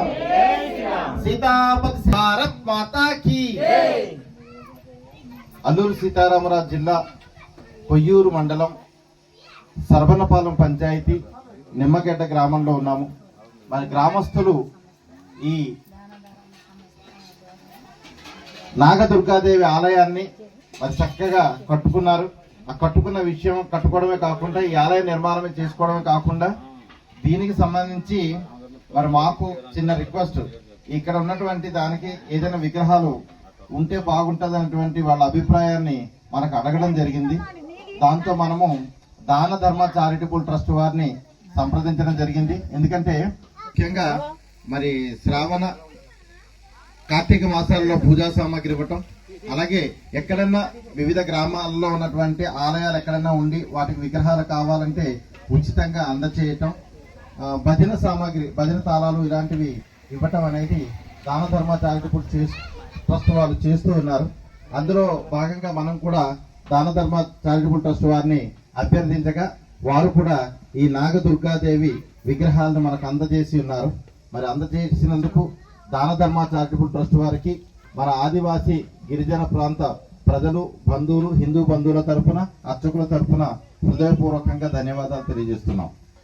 శ్రీరామ్. సీతాపతి భారత్ మాతా కీ అల్లూరు సీతారామరాజు జిల్లా కొయ్యూరు మండలం సర్వనపాలెం పంచాయతీ నిమ్మగడ్డ గ్రామంలో ఉన్నాము. మన గ్రామస్తులు ఈ నాగదుర్గాదేవి ఆలయాన్ని మరి చక్కగా కట్టుకున్నారు. ఆ కట్టుకున్న విషయం కట్టుకోవడమే కాకుండా ఈ ఆలయ నిర్మాణమే చేసుకోవడమే కాకుండా దీనికి సంబంధించి మరి మాకు చిన్న రిక్వెస్ట్. ఇక్కడ ఉన్నటువంటి దానికి ఏదైనా విగ్రహాలు ఉంటే బాగుంటుంది అనేటువంటి వాళ్ళ అభిప్రాయాన్ని మనకు అడగడం జరిగింది. దాంతో మనము దాన ధర్మ చారిటబుల్ ట్రస్ట్ వారిని సంప్రదించడం జరిగింది. ఎందుకంటే ముఖ్యంగా మరి శ్రావణ కార్తీక మాసాల్లో పూజా సామాగ్రి ఇవ్వటం అలాగే ఎక్కడన్నా వివిధ గ్రామాల్లో ఉన్నటువంటి ఆలయాలు ఎక్కడన్నా ఉండి వాటికి విగ్రహాలు కావాలంటే ఉచితంగా అందచేయటం భజన సామాగ్రి భజన తాళాలు ఇలాంటివి ఇవ్వటం అనేది దాన ధర్మ చారిటబుల్ చేసి ట్రస్ట్ వాళ్ళు చేస్తూ ఉన్నారు. అందులో భాగంగా మనం కూడా దాన ధర్మ చారిటబుల్ ట్రస్ట్ వారిని అభ్యర్థించగా వారు కూడా ఈ నాగదుర్గాదేవి విగ్రహాలను మనకు అందజేసి ఉన్నారు. మరి అందజేసినందుకు దాన ధర్మ చారిటబుల్ ట్రస్ట్ వారికి మన ఆదివాసీ గిరిజన ప్రాంత ప్రజలు బంధువులు హిందూ బంధువుల తరపున అర్చకుల తరపున హృదయపూర్వకంగా ధన్యవాదాలు తెలియజేస్తున్నాం.